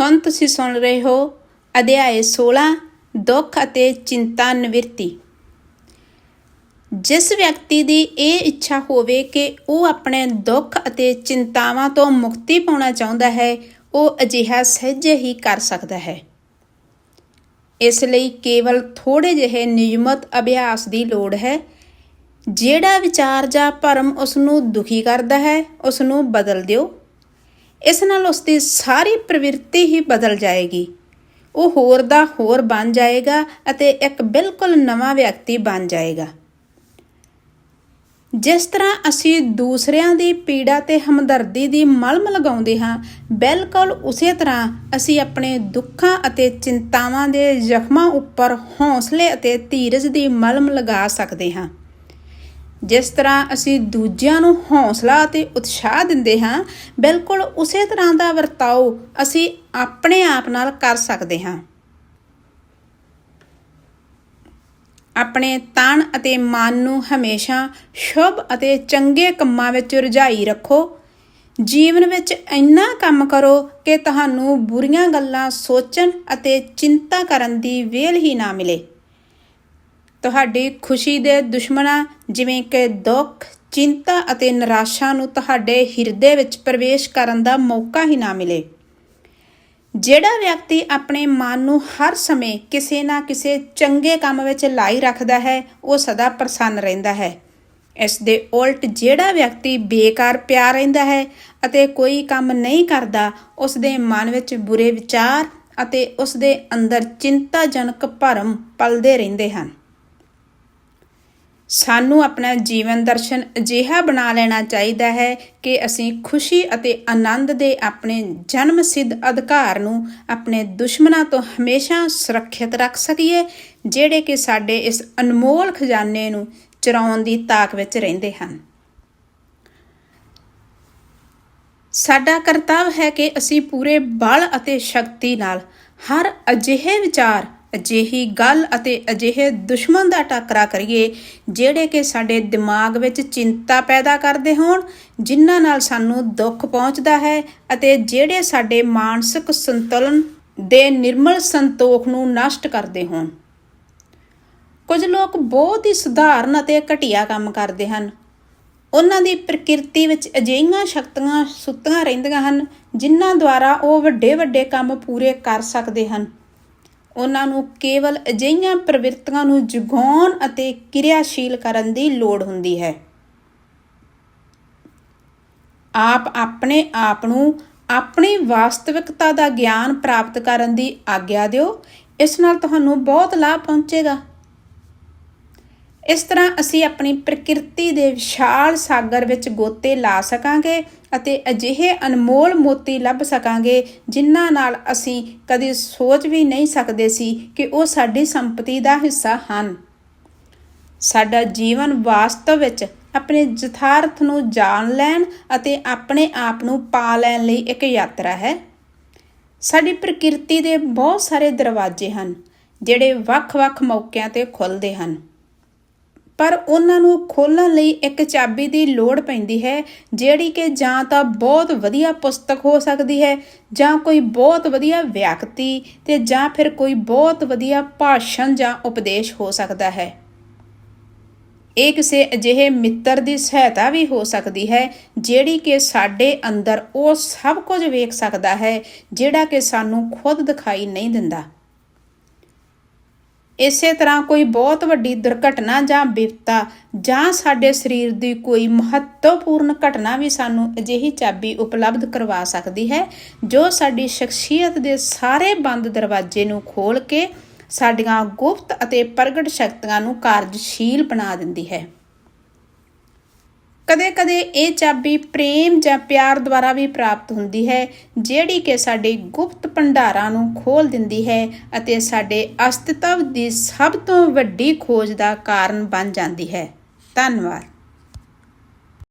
ਹੁਣ ਤੁਸੀਂ ਸੁਣ ਰਹੇ ਹੋ ਅਧਿਆਏ 16 ਦੁੱਖ ਅਤੇ ਚਿੰਤਾ ਨਿਵਰਤੀ। ਜਿਸ ਵਿਅਕਤੀ ਦੀ ਇਹ ਇੱਛਾ ਹੋਵੇ ਕਿ ਉਹ ਆਪਣੇ ਦੁੱਖ ਅਤੇ ਚਿੰਤਾਵਾਂ ਤੋਂ ਮੁਕਤੀ ਪਾਉਣਾ ਚਾਹੁੰਦਾ ਹੈ, ਉਹ ਅਜਿਹਾ ਸਹਿਜੇ ਹੀ ਕਰ ਸਕਦਾ ਹੈ। ਇਸ ਲਈ ਕੇਵਲ ਥੋੜੇ ਜਿਹੇ ਨਿਯਮਤ ਅਭਿਆਸ ਦੀ ਲੋੜ ਹੈ, ਜਿਹੜਾ ਵਿਚਾਰ ਜਾਂ ਭਰਮ ਉਸ ਨੂੰ ਦੁਖੀ ਕਰਦਾ ਹੈ ਉਸ ਨੂੰ ਬਦਲ ਦਿਓ। ਇਸ ਨਾਲ ਉਸ ਦੀ ਸਾਰੀ ਪ੍ਰਵਿਰਤੀ ਹੀ ਬਦਲ ਜਾਏਗੀ। ਉਹ ਹੋਰ ਦਾ ਹੋਰ ਬਣ ਜਾਏਗਾ ਅਤੇ ਇੱਕ ਬਿਲਕੁਲ ਨਵਾਂ ਵਿਅਕਤੀ ਬਣ ਜਾਏਗਾ। ਜਿਸ ਤਰ੍ਹਾਂ ਅਸੀਂ ਦੂਸਰਿਆਂ ਦੀ ਪੀੜਾ ਤੇ ਹਮਦਰਦੀ ਦੀ ਮਲਮ ਲਗਾਉਂਦੇ ਹਾਂ, ਬਿਲਕੁਲ ਉਸੇ ਤਰ੍ਹਾਂ ਅਸੀਂ ਆਪਣੇ ਦੁੱਖਾਂ ਅਤੇ ਚਿੰਤਾਵਾਂ ਦੇ ਜ਼ਖਮਾਂ ਉੱਪਰ ਹੌਸਲੇ ਅਤੇ ਧੀਰਜ ਦੀ ਮਲਮ ਲਗਾ ਸਕਦੇ ਹਾਂ। ਜਿਸ ਤਰ੍ਹਾਂ ਅਸੀਂ ਦੂਜਿਆਂ ਨੂੰ ਹੌਸਲਾ ਅਤੇ ਉਤਸ਼ਾਹ ਦਿੰਦੇ ਹਾਂ, ਬਿਲਕੁਲ ਉਸੇ ਤਰ੍ਹਾਂ ਦਾ ਵਰਤਾਓ ਅਸੀਂ ਆਪਣੇ ਆਪ ਨਾਲ ਕਰ ਸਕਦੇ ਹਾਂ। ਆਪਣੇ ਤਨ ਅਤੇ ਮਨ ਨੂੰ ਹਮੇਸ਼ਾ ਸ਼ੁਭ ਅਤੇ ਚੰਗੇ ਕੰਮਾਂ ਵਿੱਚ ਰੁਝਾਈ ਰੱਖੋ। ਜੀਵਨ ਵਿੱਚ ਇੰਨਾ ਕੰਮ ਕਰੋ ਕਿ ਤੁਹਾਨੂੰ ਬੁਰੀਆਂ ਗੱਲਾਂ ਸੋਚਣ ਅਤੇ ਚਿੰਤਾ ਕਰਨ ਦੀ ਵੇਲ ਹੀ ਨਾ ਮਿਲੇ। ਤੁਹਾਡੀ ਖੁਸ਼ੀ ਦੇ ਦੁਸ਼ਮਣਾਂ ਜਿਵੇਂ ਕਿ ਦੁੱਖ, ਚਿੰਤਾ ਅਤੇ ਨਿਰਾਸ਼ਾ ਨੂੰ ਤੁਹਾਡੇ ਹਿਰਦੇ ਵਿੱਚ ਪ੍ਰਵੇਸ਼ ਕਰਨ ਦਾ ਮੌਕਾ ਹੀ ਨਾ ਮਿਲੇ। ਜਿਹੜਾ ਵਿਅਕਤੀ ਆਪਣੇ ਮਨ ਨੂੰ ਹਰ ਸਮੇਂ ਕਿਸੇ ਨਾ ਕਿਸੇ ਚੰਗੇ ਕੰਮ ਵਿੱਚ ਲਾਈ ਰੱਖਦਾ ਹੈ, ਉਹ ਸਦਾ ਪ੍ਰਸੰਨ ਰਹਿੰਦਾ ਹੈ। ਇਸ ਦੇ ਉਲਟ ਜਿਹੜਾ ਵਿਅਕਤੀ ਬੇਕਾਰ ਪਿਆ ਰਹਿੰਦਾ ਹੈ ਅਤੇ ਕੋਈ ਕੰਮ ਨਹੀਂ ਕਰਦਾ, ਉਸ ਦੇ ਮਨ ਵਿੱਚ ਬੁਰੇ ਵਿਚਾਰ ਅਤੇ ਉਸ ਦੇ ਅੰਦਰ ਚਿੰਤਾਜਨਕ ਭਰਮ ਪਲਦੇ ਰਹਿੰਦੇ ਹਨ। ਸਾਨੂੰ ਆਪਣਾ ਜੀਵਨ ਦਰਸ਼ਨ ਅਜਿਹਾ ਬਣਾ ਲੈਣਾ ਚਾਹੀਦਾ ਹੈ ਕਿ ਅਸੀਂ ਖੁਸ਼ੀ ਅਤੇ ਆਨੰਦ ਦੇ ਆਪਣੇ ਜਨਮ ਸਿੱਧ ਅਧਿਕਾਰ ਨੂੰ ਆਪਣੇ ਦੁਸ਼ਮਣਾਂ ਤੋਂ ਹਮੇਸ਼ਾ ਸੁਰੱਖਿਅਤ ਰੱਖ ਸਕੀਏ, ਜਿਹੜੇ ਕਿ ਸਾਡੇ ਇਸ ਅਨਮੋਲ ਖਜ਼ਾਨੇ ਨੂੰ ਚਰਾਉਣ ਦੀ ਤਾਕ ਵਿੱਚ ਰਹਿੰਦੇ ਹਨ। ਸਾਡਾ ਕਰਤੱਵ ਹੈ ਕਿ ਅਸੀਂ ਪੂਰੇ ਬਲ ਅਤੇ ਸ਼ਕਤੀ ਨਾਲ ਹਰ ਅਜਿਹੇ ਵਿਚਾਰ ਅਜਿਹੀ ਗੱਲ ਅਤੇ ਅਜਿਹੇ ਦੁਸ਼ਮਣ ਦਾ ਟਾਕਰਾ ਕਰੀਏ, ਜਿਹੜੇ ਕਿ ਸਾਡੇ ਦਿਮਾਗ ਵਿੱਚ ਚਿੰਤਾ ਪੈਦਾ ਕਰਦੇ ਹੋਣ, ਜਿਨ੍ਹਾਂ ਨਾਲ ਸਾਨੂੰ ਦੁੱਖ ਪਹੁੰਚਦਾ ਹੈ ਅਤੇ ਜਿਹੜੇ ਸਾਡੇ ਮਾਨਸਿਕ ਸੰਤੁਲਨ ਦੇ ਨਿਰਮਲ ਸੰਤੋਖ ਨੂੰ ਨਸ਼ਟ ਕਰਦੇ ਹੋਣ। ਕੁਝ ਲੋਕ ਬਹੁਤ ਹੀ ਸਧਾਰਨ ਅਤੇ ਘਟੀਆ ਕੰਮ ਕਰਦੇ ਹਨ। ਉਹਨਾਂ ਦੀ ਪ੍ਰਕਿਰਤੀ ਵਿੱਚ ਅਜਿਹੀਆਂ ਸ਼ਕਤੀਆਂ ਸੁੱਤੀਆਂ ਰਹਿੰਦੀਆਂ ਹਨ, ਜਿਨ੍ਹਾਂ ਦੁਆਰਾ ਉਹ ਵੱਡੇ ਵੱਡੇ ਕੰਮ ਪੂਰੇ ਕਰ ਸਕਦੇ ਹਨ। ਉਹਨਾਂ ਨੂੰ ਕੇਵਲ ਅਜਿਹੀਆਂ ਪ੍ਰਵਿਰਤੀਆਂ ਨੂੰ ਜਗਾਉਣ ਅਤੇ ਕਿਰਿਆਸ਼ੀਲ ਕਰਨ ਦੀ ਲੋੜ ਹੁੰਦੀ ਹੈ। ਆਪ ਆਪਣੇ ਆਪ ਨੂੰ ਆਪਣੀ ਵਾਸਤਵਿਕਤਾ ਦਾ ਗਿਆਨ ਪ੍ਰਾਪਤ ਕਰਨ ਦੀ ਆਗਿਆ ਦਿਓ। ਇਸ ਨਾਲ ਤੁਹਾਨੂੰ ਬਹੁਤ ਲਾਭ ਪਹੁੰਚੇਗਾ। ਇਸ ਤਰ੍ਹਾਂ ਅਸੀਂ ਆਪਣੀ ਪ੍ਰਕਿਰਤੀ ਦੇ ਵਿਸ਼ਾਲ ਸਾਗਰ ਵਿੱਚ ਗੋਤੇ ਲਾ ਸਕਾਂਗੇ ਅਤੇ ਅਜਿਹੇ ਅਨਮੋਲ ਮੋਤੀ ਲੱਭ ਸਕਾਂਗੇ ਜਿਨ੍ਹਾਂ ਨਾਲ ਅਸੀਂ ਕਦੇ ਸੋਚ ਵੀ ਨਹੀਂ ਸਕਦੇ ਸੀ ਕਿ ਉਹ ਸਾਡੀ ਸੰਪਤੀ ਦਾ ਹਿੱਸਾ ਹਨ। ਸਾਡਾ ਜੀਵਨ ਵਾਸਤਵ ਵਿੱਚ ਆਪਣੇ ਯਥਾਰਥ ਨੂੰ ਜਾਣ ਲੈਣ ਅਤੇ ਆਪਣੇ ਆਪ ਨੂੰ ਪਾ ਲੈਣ ਲਈ ਇੱਕ ਯਾਤਰਾ ਹੈ। ਸਾਡੀ ਪ੍ਰਕਿਰਤੀ ਦੇ ਬਹੁਤ ਸਾਰੇ ਦਰਵਾਜ਼ੇ ਹਨ, ਜਿਹੜੇ ਵੱਖ-ਵੱਖ ਮੌਕਿਆਂ ਤੇ ਖੁੱਲਦੇ ਹਨ। ਪਰ ਉਹਨਾਂ ਨੂੰ ਖੋਲਣ ਲਈ ਇੱਕ ਚਾਬੀ ਦੀ ਲੋੜ ਪੈਂਦੀ ਹੈ, ਜਿਹੜੀ ਕਿ ਜਾਂ ਤਾਂ ਬਹੁਤ ਵਧੀਆ ਪੁਸਤਕ ਹੋ ਸਕਦੀ ਹੈ, ਜਾਂ ਕੋਈ ਬਹੁਤ ਵਧੀਆ ਵਿਅਕਤੀ ਤੇ ਜਾਂ ਫਿਰ ਕੋਈ ਬਹੁਤ ਵਧੀਆ ਭਾਸ਼ਣ ਜਾਂ ਉਪਦੇਸ਼ ਹੋ ਸਕਦਾ ਹੈ। ਇਹ ਕਿਸੇ ਅਜਿਹੇ ਮਿੱਤਰ ਦੀ ਸਹਾਇਤਾ ਵੀ ਹੋ ਸਕਦੀ ਹੈ, ਜਿਹੜੀ ਕਿ ਸਾਡੇ ਅੰਦਰ ਉਹ ਸਭ ਕੁਝ ਵੇਖ ਸਕਦਾ ਹੈ, ਜਿਹੜਾ ਕਿ ਸਾਨੂੰ ਖੁਦ ਦਿਖਾਈ ਨਹੀਂ ਦਿੰਦਾ। ਇਸੇ ਤਰ੍ਹਾਂ ਕੋਈ ਬਹੁਤ ਵੱਡੀ ਦੁਰਘਟਨਾ ਜਾਂ ਵਿਪਤਾ ਜਾਂ ਸਾਡੇ ਸਰੀਰ ਦੀ ਕੋਈ ਮਹੱਤਵਪੂਰਨ ਘਟਨਾ ਵੀ ਸਾਨੂੰ ਅਜਿਹੀ ਚਾਬੀ ਉਪਲਬਧ ਕਰਵਾ ਸਕਦੀ ਹੈ, ਜੋ ਸਾਡੀ ਸ਼ਖਸੀਅਤ ਦੇ ਸਾਰੇ ਬੰਦ ਦਰਵਾਜ਼ੇ ਨੂੰ ਖੋਲ ਕੇ ਸਾਡੀਆਂ ਗੁਪਤ ਅਤੇ ਪ੍ਰਗਟ ਸ਼ਕਤੀਆਂ ਨੂੰ ਕਾਰਜਸ਼ੀਲ ਬਣਾ ਦਿੰਦੀ ਹੈ। ਕਦੇ-ਕਦੇ ਇਹ ਚਾਬੀ ਪ੍ਰੇਮ ਜਾਂ ਪਿਆਰ ਦੁਆਰਾ ਵੀ ਪ੍ਰਾਪਤ ਹੁੰਦੀ ਹੈ, ਜਿਹੜੀ ਕਿ ਸਾਡੇ ਗੁਪਤ ਭੰਡਾਰਾਂ ਨੂੰ ਖੋਲ ਦਿੰਦੀ ਹੈ ਅਤੇ ਸਾਡੇ ਅਸਤਿਤਵ ਦੀ ਸਭ ਤੋਂ ਵੱਡੀ ਖੋਜ ਦਾ ਕਾਰਨ ਬਣ ਜਾਂਦੀ ਹੈ। ਧੰਨਵਾਦ।